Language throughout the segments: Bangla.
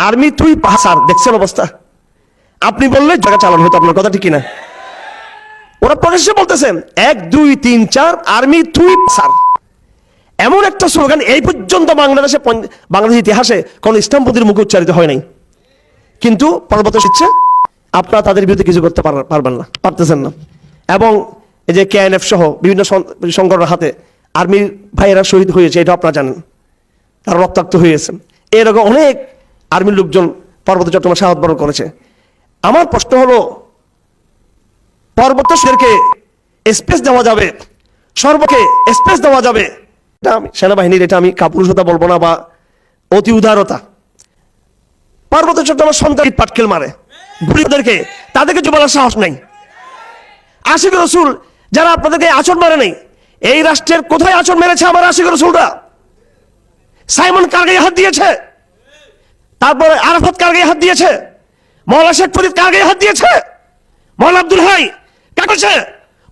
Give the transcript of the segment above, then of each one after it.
আর্মি তুই পাহাসার, দেখছেন অবস্থা? আপনি বললে জায়গা চালানো হতো, আপনার কথা ঠিক কিনা? ওরা প্রকাশ্যে বলতেছেন এক, দুই, তিন, চার, আর্মি তুই স্যার এমন একটা স্লোগান এই পর্যন্ত বাংলাদেশে বাংলাদেশ ইতিহাসে কোন ইসলামপন্থীর মুখে উচ্চারিত হয় নাই। কিন্তু পরবর্তী শিখছে আপনারা তাদের বিরুদ্ধে কিছু করতে পার- পারবেন না, পারতেছেন না। এবং এই যে কেএনএফ সহ বিভিন্ন সংগঠনের হাতে আর্মির ভাইয়েরা শহীদ হয়েছে এটা আপনারা জানেন। তারা রক্তাক্ত হয়েছে এরকম অনেক আর্মির লোকজন পর্বত চট্টগ্রাম শাহাদ বরণ করেছে। আমার প্রশ্ন হলো পর্বত সেরকে স্পেস দেওয়া যাবে? সর্বকে স্পেস দেওয়া যাবে? এটা আমি সেনাবাহিনীর এটা আমি কাপুরুষতা বলব না বা অতি উদারতা। পার্বত্য চট্টগ্রাম সন্তান পাটকেল মারে। বুড়িদেরকে তাদেরকে জুবালার সাহস নাই। আশিক রসুল, যারা আপনাদেরকে আচর মারে নাই, এই রাষ্ট্রের কোথায় আচর মেরেছে আমার আশিক রসুলরা? সাইমন কার্গে হাত দিয়েছে। তারপরে আরাফাত কার্গে হাত দিয়েছে? মৌলা শেখ ফরিদ কার্গে হাত দিয়েছে? মৌলা আব্দুল হাই কাকছে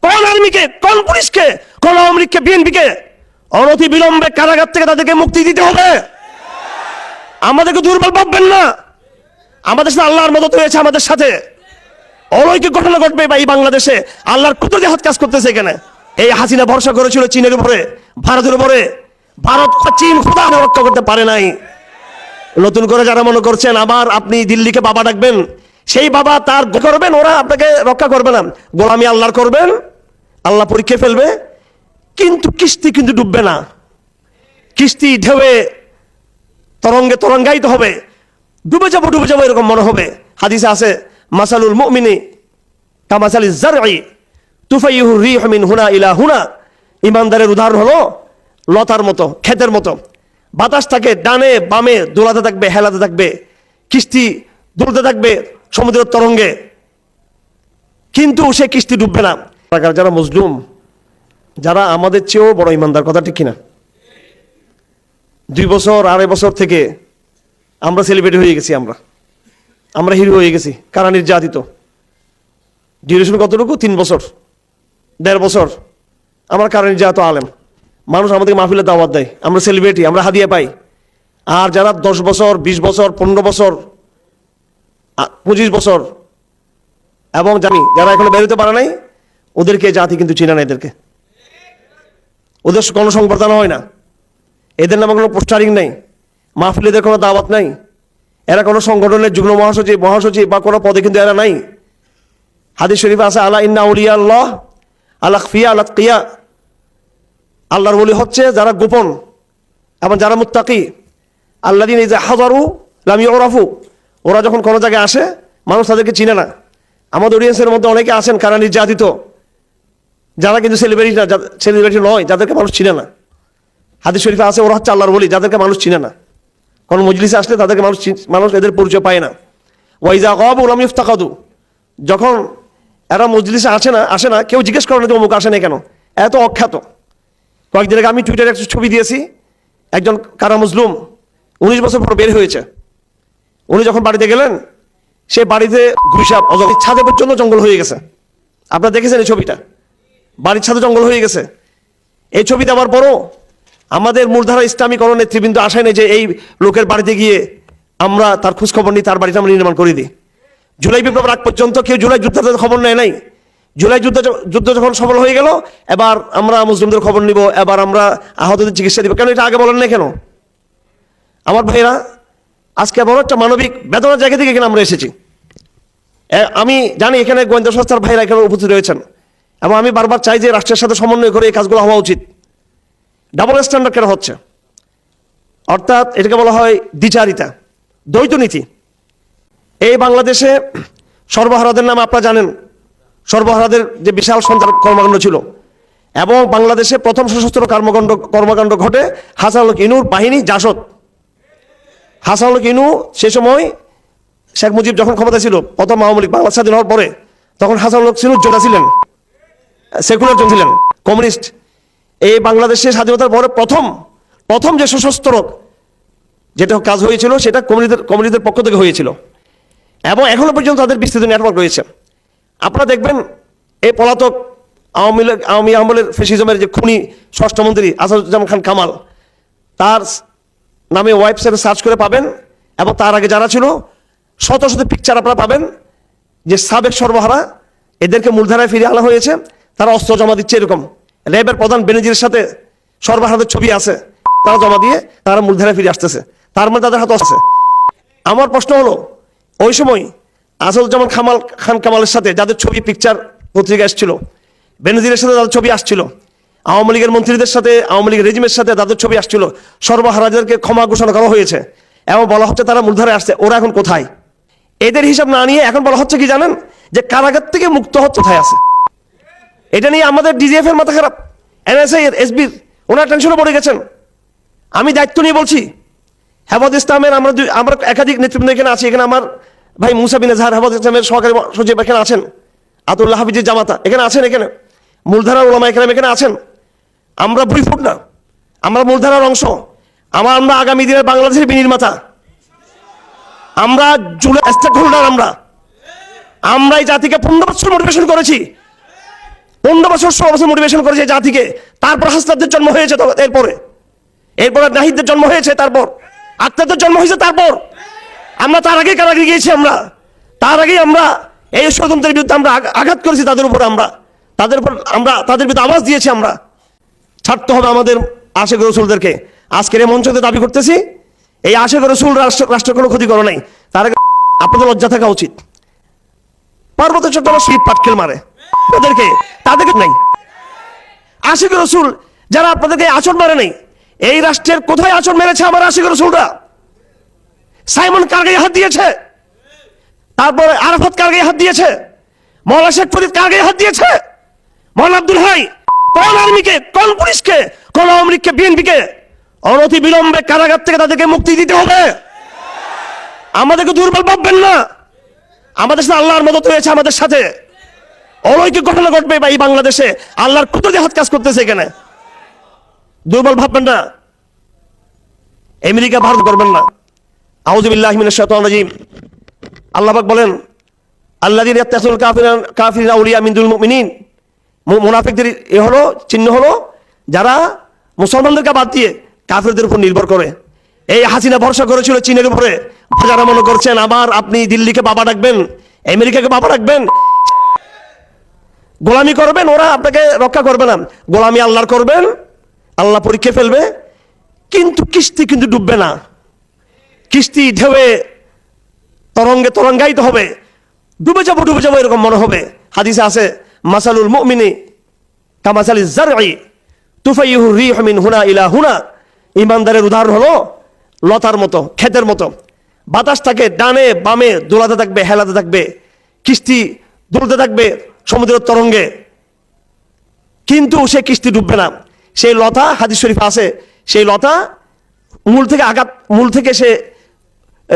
কোন আর্মিকে, কোন পুলিশকে, কোন আওয়ামী বিএনপিকে? অনতি বিলম্বে কারাগার থেকে তাদেরকে মুক্তি দিতে হবে। আমাদেরকে দুর্বল ভাববেন না। আমাদের সাথে আল্লাহর মদত হয়েছে আমাদের সাথে। অলৌকিক ঘটনা ঘটবে বা এই বাংলাদেশে। আল্লাহর কুদরতি হাত কাজ করতেছে এখানে। এই হাসিনা ভরসা করেছিল চীনের উপরে, ভারতের উপরে। ভারত চীন খোদা রক্ষা করতে পারে নাই। নতুন করে যারা মনে করছেন আবার আপনি দিল্লিকে বাবা ডাকবেন, সেই বাবা তার করবেন, ওরা আপনাকে রক্ষা করবে না। গোলামি আল্লাহর করবেন, আল্লাহ পরীক্ষা ফেলবে, কিন্তু কিস্তি কিন্তু ডুববে না। কিস্তি ঢেউয়ে তরঙ্গে তরঙ্গায়িত হবে। ডুবে যাব ডুবে যাব এরকম মনে হবে। হাদিসে আছে, মাসালুল মুমিনি কামাসালি জারঈ তুফাইহু রিহ মিন হুনা ইলা হুনা। ইমানদারের উদাহরণ হলো লতার মতো, ক্ষেতের মতো। বাতাস থাকে, ডানে, বামে, দোলাতে থাকবে, হেলাতে থাকবে, কিস্তি দুলতে থাকবে, সমুদ্রের তরঙ্গে। কিন্তু সে কিস্তি ডুববে না। যারা মজলুম, যারা আমাদের চেয়েও বড় ইমানদার, কথা ঠিক কিনা? দুই বছর, আড়াই বছর থেকে আমরা সেলিব্রেটি হয়ে গেছি আমরা। আমরা হিরো হয়ে গেছি, কারা নির্যাতিত? ডিউরেশন কতটুকু? তিন বছর, দেড় বছর। আমার কারা নির্যাতিত? আলেম। মানুষ আমাদের মাহফিলে দাওয়াত দেয়। আমরা সেলিব্রিটি আমরা হাদিয়া পাই। আর যারা দশ বছর, বিশ বছর, পনেরো বছর পঁচিশ বছর, এবং জানি যারা এখনও বেরোতে পারে নাই, ওদেরকে জাতি কিন্তু চিনে না এদেরকে। ওদের কোনো সংবর্ধনা হয় না। এদের নামে কোনো পোস্টারিং নেই। মাহফিলেদের কোনো দাওয়াত নাই। এরা কোনো সংগঠনের যুগ্ম মহাসচিব মহাসচিব বা কোনো পদে কিন্তু এরা নাই। হাদিস শরীফ আছে, আলা ইন্না উলিয়া আল্লাহ আল্লাহ ফিয়া আল্লাহ কিয়া আল্লাহর বলি হচ্ছে যারা গোপন এবং যারা মুত্তাকি। আল্লাহ দিন এই যে হাজারু লামি ওরাফু ওরা যখন কোনো জায়গায় আসে, মানুষ তাদেরকে চিনে না। আমাদের অডিয়েন্সের মধ্যে অনেকে আছেন কারা নির্যাতিত। যারা কিন্তু সেলিব্রিটি না সেলিব্রিটি নয়, যাদেরকে মানুষ চিনে না। হাদিস শরীফে আছে, ওরা হচ্ছে আল্লাহর বলি যাদেরকে মানুষ চিনে না। কোন মজলিসে আসলে তাদেরকে মানুষ মানুষ এদের পরিচয় পায় না। ওয়াইজা গব ওলাম ইফতাকাদু। যখন এরা মজলিসে আসে না আসে না, কেউ জিজ্ঞেস করে না যে অমুক আসে না কেন। এত অখ্যাত। কয়েকদিন আগে আমি টুইটারে একটা ছবি দিয়েছি, একজন কারা মুসলুম, উনিশ বছর পর বের হয়েছে। উনি যখন বাড়িতে গেলেন, সে বাড়িতে ঘুষাপ ছাদে পর্যন্ত জঙ্গল হয়ে গেছে। আপনারা দেখেছেন এই ছবিটা? বাড়ির ছাদে জঙ্গল হয়ে গেছে। এই ছবি দেওয়ার পরও আমাদের মূলধারা ইসলামীকরণ নেতৃবৃন্দ আশায় নেই যে এই লোকের বাড়িতে গিয়ে আমরা তার খোঁজখবর নিই, তার বাড়িটা আমরা নির্মাণ করে দিই। জুলাই বিপ্লব আগ পর্যন্ত কেউ জুলাই যুদ্ধের খবর নেয় নাই। জুলাই যুদ্ধ যুদ্ধ যখন সফল হয়ে গেল, এবার আমরা মুসলিমদের খবর নিব, এবার আমরা আহতদের চিকিৎসা দিব। কেন এটা আগে বলেন না কেন? আমার ভাইরা আজকে বড় একটা মানবিক বেদনার জায়গা থেকে এখানে আমরা এসেছি। আমি জানি এখানে গোয়েন্দা সংস্থার ভাইরা এখানে উপস্থিত রয়েছেন। এবং আমি বারবার চাই যে রাষ্ট্রের সাথে সমন্বয় করে এই কাজগুলো হওয়া উচিত। ডাবল স্ট্যান্ডার্ড কেন হচ্ছে? অর্থাৎ এটাকে বলা হয় দ্বিচারিতা দ্বৈত নীতি এই বাংলাদেশে সর্বহারাদের নাম আপনারা জানেন। সর্বহারাদের যে বিশাল সন্ত্রাস কর্মকাণ্ড ছিল। এবং বাংলাদেশে প্রথম সশস্ত্র কর্মকাণ্ড কর্মকাণ্ড ঘটে হাসানুল ইনুর বাহিনী জাসদ। হাসানুল ইনু সে সময় শেখ মুজিব যখন ক্ষমতা ছিল, প্রথম আওয়ামী লীগ বাংলা স্বাধীন হওয়ার পরে, তখন হাসানুল সিনু যোদ্ধা ছিলেন, সেকুলার জন ছিলেন, কমিউনিস্ট। এই বাংলাদেশের স্বাধীনতার পরে প্রথম প্রথম যে সশস্ত্র যেটা কাজ হয়েছিল, সেটা কমিউনিদের কমিউনিদের পক্ষ থেকে হয়েছিল। এবং এখনও পর্যন্ত তাদের বিস্তৃত নেটওয়ার্ক রয়েছে। আপনারা দেখবেন এই পলাতক আওয়ামী লীগ, আওয়ামী আমলের ফেসিজমের যে খুনি ষষ্ঠমন্ত্রী আসাদুজ্জামান খান কামাল, তার নামে ওয়েবসাইটে সার্চ করে পাবেন এবং তার আগে যারা ছিল, শত শত পিকচার আপনারা পাবেন যে সাবেক সর্বহারা, এদেরকে মূলধারায় ফিরিয়ে আনা হয়েছে, তারা অস্ত্র জমা দিচ্ছে এরকম। র্যাবের প্রধান বেনজির সাথে সর্বহারাদের ছবি আছে, তারা জমা দিয়ে তারা মূলধারায় ফিরে আসতেছে। তার মধ্যে তাদের হাতে আসছে আমার প্রশ্ন হলো, ওই সময় আসাদুজ্জামান খামাল, খান কামালের সাথে যাদের ছবি পিকচার পত্রিকা এসেছিল, বেনজিরের সাথে তাদের ছবি আসছিল, আওয়ামী লীগের মন্ত্রীদের সাথে, আওয়ামী লীগের রেজিমের সাথে তাদের ছবি আসছিল সর্বহারাদেরকে ক্ষমা ঘোষণা করা হয়েছে, এবং বলা হচ্ছে তারা মূলধারে আসছে, ওরা এখন কোথায়? এদের হিসাব না নিয়ে এখন বলা হচ্ছে কি জানেন? যে কারাগার থেকে মুক্ত হচ্ছে, কোথায় আছে? এটা নিয়ে আমাদের ডিজিএফ এর মাথা খারাপ এনএসআই এসবির ওনার টেনশনে পড়ে গেছেন। আমি দায়িত্ব নিয়ে বলছি হেফাজ ইসলামের আমরা আমরা একাধিক নেতৃবৃন্দ এখানে আছি, এখানে আমার ভাই মুসা বিন এজাহার হেফাজ ইসলামের সহকারী সচিব এখানে আছেন। আতুল্লাহ হাফিজের জামাতা, এখানে আছেন এখানে? মূলধারার ওলামা এখানে এখানে আছেন। আমরা ভুইফুট না। আমরা মূলধারার অংশ। আমার আমরা আগামী দিনের বাংলাদেশের বিনির্মাতা। আমরা জুলাই স্টেক হোল্ডার আমরা। আমরা এই জাতিকে পনেরো বছর মোটিভেশন করেছি। পনেরো বছর, ষোলো বছর মোটিভেশন করেছে জাতিকে। তারপর হাসনাদের জন্ম হয়েছে এরপরে। এরপরে নাহিদদের জন্ম হয়েছে তারপর। আক্তারদের জন্ম হয়েছে তারপর। আমরা তার আগে কারাগে গিয়েছি আমরা। তার আগে আমরা এই ষড়যন্ত্রের বিরুদ্ধে আমরা আঘাত করেছি তাদের উপর আমরা। তাদের উপর আমরা তাদের বিরুদ্ধে আওয়াজ দিয়েছি আমরা। ছাড়তে হবে আমাদের আশেখ রসুলদেরকে। আজকের এই মঞ্চতে দাবি করতেছি, এই আশেখ রসুল রাষ্ট্র রাষ্ট্র কোনো ক্ষতি করে নাই। তার আগে আপনাদের লজ্জা থাকা উচিত। পার্বত্য চট্টগ্রাম শীত পাটকেল মারে। তাদেরকে তাদেরকে নাই। আশিক রসুল, যারা আপনাদেরকে আচরণ মারে নাই, এই রাষ্ট্রের কোথায় আচরণ মেরেছে আমার আশিক রসুলরা? সাইমন কার্গে হাত দিয়েছে। তারপরে আরাফাত কার্গে হাত দিয়েছে। মৌলা শেখ ফরিদ কার্গে হাত দিয়েছে। মৌলা আব্দুল হাই, কোন আর্মিকে, কোন পুলিশকে, কোন আওয়ামী বিএনপিকে অনতি বিলম্বে কারাগার থেকে তাদেরকে মুক্তি দিতে হবে। আমাদেরকে দুর্বল ভাববেন না। আমাদের সাথে আল্লাহর মদত হয়েছে আমাদের সাথে। অলৌকিক ঘটনা ঘটবে বা এই বাংলাদেশে। আল্লাহর কুদরতি হাত কাজ করতেছে এখানে। দুর্বল ভাববেন না। আমেরিকা ভারত করবেন না। আল্লাহ পাক বলেন মুমিনিন। মু- মুনাফিকদের এ হলো, চিহ্ন হলো, যারা মুসলমানদেরকে বাদ দিয়ে কাফিরদের উপর নির্ভর করে। এই হাসিনা ভরসা করেছিল চীনের উপরে। যারা মনে করছেন আবার আপনি দিল্লিকে বাবা ডাকবেন, আমেরিকাকে বাবা ডাকবেন, গোলামি করবেন, ওরা আপনাকে রক্ষা করবে না। গোলামি আল্লাহর করবেন, আল্লাহ পরীক্ষা ফেলবে, কিন্তু কিস্তি কিন্তু ডুববে না। কিস্তি ঢেউয়ে তরঙ্গে তরঙ্গায়িত হবে, ডুবে যাব ডুবে যাব এরকম মনে হবে। হাদিসে আছে, মাসালুল মুমিনি কামাসালি জারঈ তুফাইহু রিহ মিন হুনা ইলা হুনা। ইমানদারের উদাহরণ হলো লতার মতো, ক্ষেতের মতো। বাতাস থাকে, ডানে, বামে, দোলাতে থাকবে, হেলাতে থাকবে, কিস্তি দুলতে থাকবে সমুদ্রের তরঙ্গে। কিন্তু সে কিস্তি ডুববে না। সেই লতা, হাদিস শরীফ আছে, সেই লতা মূল থেকে আঘাত, মূল থেকে সে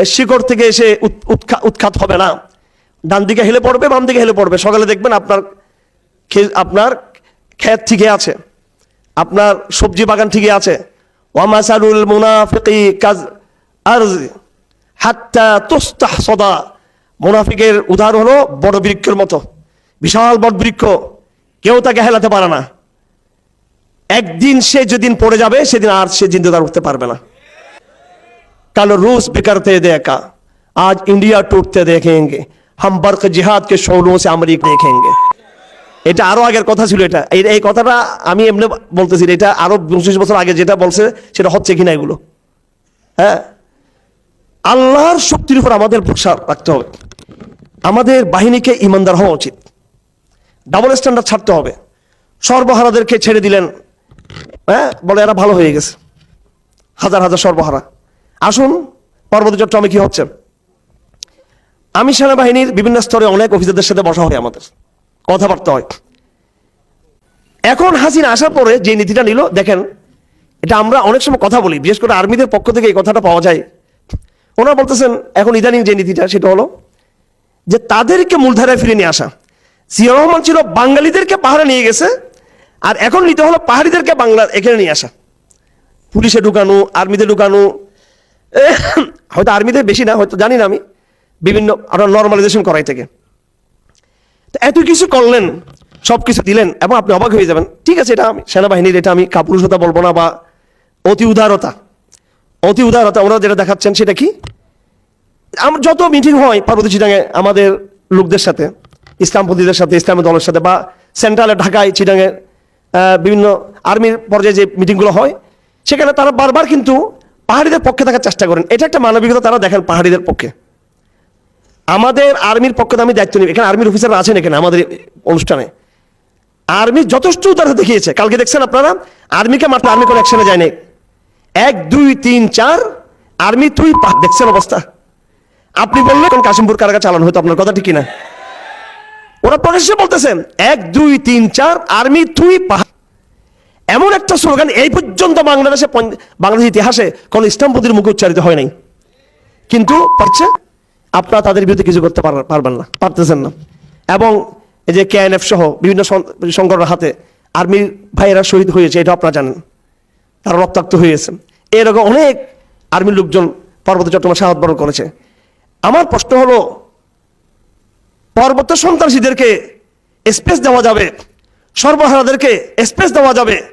শিকড় থেকে এসে উৎ- উৎখা- উৎখাত হবে না। ডান দিকে হেলে পড়বে বাম দিকে হেলে পড়বে। সকালে দেখবেন আপনার আপনার ক্ষেত ঠিকই আছে। আপনার সবজি বাগান ঠিকই আছে। ওয়ামাসালুল মুনাফিকি কাজ আরজ হাত্তা তুস্তাহ সদা মুনাফিকের উদাহরণ হলো বড় বৃক্ষের মতো। বিশাল বট বৃক্ষ। কেউ তাকে হেলাতে পারে না। একদিন সে যেদিন পড়ে যাবে, সেদিন আর সে জিন্দদার উঠতে পারবে না। कल रूस बिखरते देखा आज इंडिया टूटते देखेंगे हम बर्क जिहाद के शोलों से अमरीक देखेंगे এটা আরো আগের কথা ছিল এটা এই এই কথাটা আমি এমনি বলতেছি না, এটা আরো পঁচিশ বছর আগে যেটা বলছে সেটা হচ্ছে কিনা এগুলো হ্যাঁ আল্লাহর শক্তির উপর আমাদের ভরসা রাখতে হবে আমাদের বাহিনীকে ইমানদার হওয়া উচিত ডাবল স্ট্যান্ডার্ড ছাড়তে হবে সর্বহারাদেরকে ছেড়ে দিলেন হ্যাঁ বলে এরা ভালো হয়ে গেছে হাজার হাজার সর্বহারা আসুন, পর্বত চট্টগ্রামে কি হচ্ছে? আমি সেনাবাহিনীর বিভিন্ন স্তরে অনেক অফিসারদের সাথে বসা হয় আমাদের। কথাবার্তা হয়। এখন হাসিনা আসার পরে যে নীতিটা নিল, দেখেন, এটা আমরা অনেক সময় কথা বলি, বিশেষ করে আর্মিদের পক্ষ থেকে এই কথাটা পাওয়া যায়। ওনারা বলতেছেন, এখন ইদানিং যে নীতিটা, সেটা হলো যে তাদেরকে মূলধারায় ফিরে নিয়ে আসা। জিয়া রহমান ছিল বাঙালিদেরকে পাহাড়ে নিয়ে গেছে, আর এখন নিতে হলো পাহাড়িদেরকে বাংলা এখানে নিয়ে আসা। পুলিশে ঢুকানো, আর্মিতে ঢুকানো হয়তো আর্মিতে বেশি না, হয়তো জানি না আমি। বিভিন্ন আপনার নর্মালাইজেশন করাই থেকে তো এত কিছু করলেন সব কিছু দিলেন এবং আপনি অবাক হয়ে যাবেন। ঠিক আছে, এটা আমি সেনাবাহিনীর, এটা আমি কাপুরুষতা বলব না বা অতি উদারতা। অতি উদারতা, ওনারা যেটা দেখাচ্ছেন সেটা কি? আমার যত মিটিং হয় পার্বতী চিটাঙে আমাদের লোকদের সাথে, ইসলামপন্থীদের সাথে, ইসলামী দলের সাথে বা সেন্ট্রালে ঢাকায় চিটাঙে বিভিন্ন আর্মির পর্যায়ে যে মিটিংগুলো হয়, সেখানে তারা বারবার কিন্তু পাহাড়িদের পক্ষে থাকার চেষ্টা করেন। এটা একটা মানবিকতা তারা দেখেন পাহাড়িদের পক্ষে। আমাদের আর্মির পক্ষে আমি দায়িত্ব নিই এখানে আর্মির অফিসাররা আছেন এখানে আমাদের অনুষ্ঠানে। আর্মি যথেষ্ট উদারতা দেখিয়েছে। কালকে দেখছেন আপনারা? আর্মিকে মাত্র আর্মি কোনো অ্যাকশনে যায়নি। এক, দুই, তিন, চার, আর্মি তুই দেখছেন অবস্থা? আপনি বললে কোন কাশিমপুর কারাগার চালানো হতো? আপনার কথা ঠিক কিনা? ওরা প্রকাশ্যে বলতেছেন এক, দুই, তিন, চার, আর্মি তুই পাহাড় এমন একটা স্লোগান এই পর্যন্ত বাংলাদেশে বাংলাদেশ ইতিহাসে কোন ইসলামপতির মুখে উচ্চারিত হয় নাই। কিন্তু পারছে? আপনারা তাদের বিরুদ্ধে কিছু করতে পার- পারবেন না, পারতেছেন না। এবং এই যে কেএনএফ সহ বিভিন্ন সংগঠনের হাতে আর্মির ভাইয়েরা শহীদ হয়েছে এটা আপনারা জানেন। তারা রক্তাক্ত হয়েছে। এরকম অনেক আর্মির লোকজন পার্বত্য চট্টগ্রাম শাহাদ বরণ করেছে। আমার প্রশ্ন হলো, পার্বত্য সন্ত্রাসীদেরকে স্পেস দেওয়া যাবে? সর্বহারাদেরকে স্পেস দেওয়া যাবে?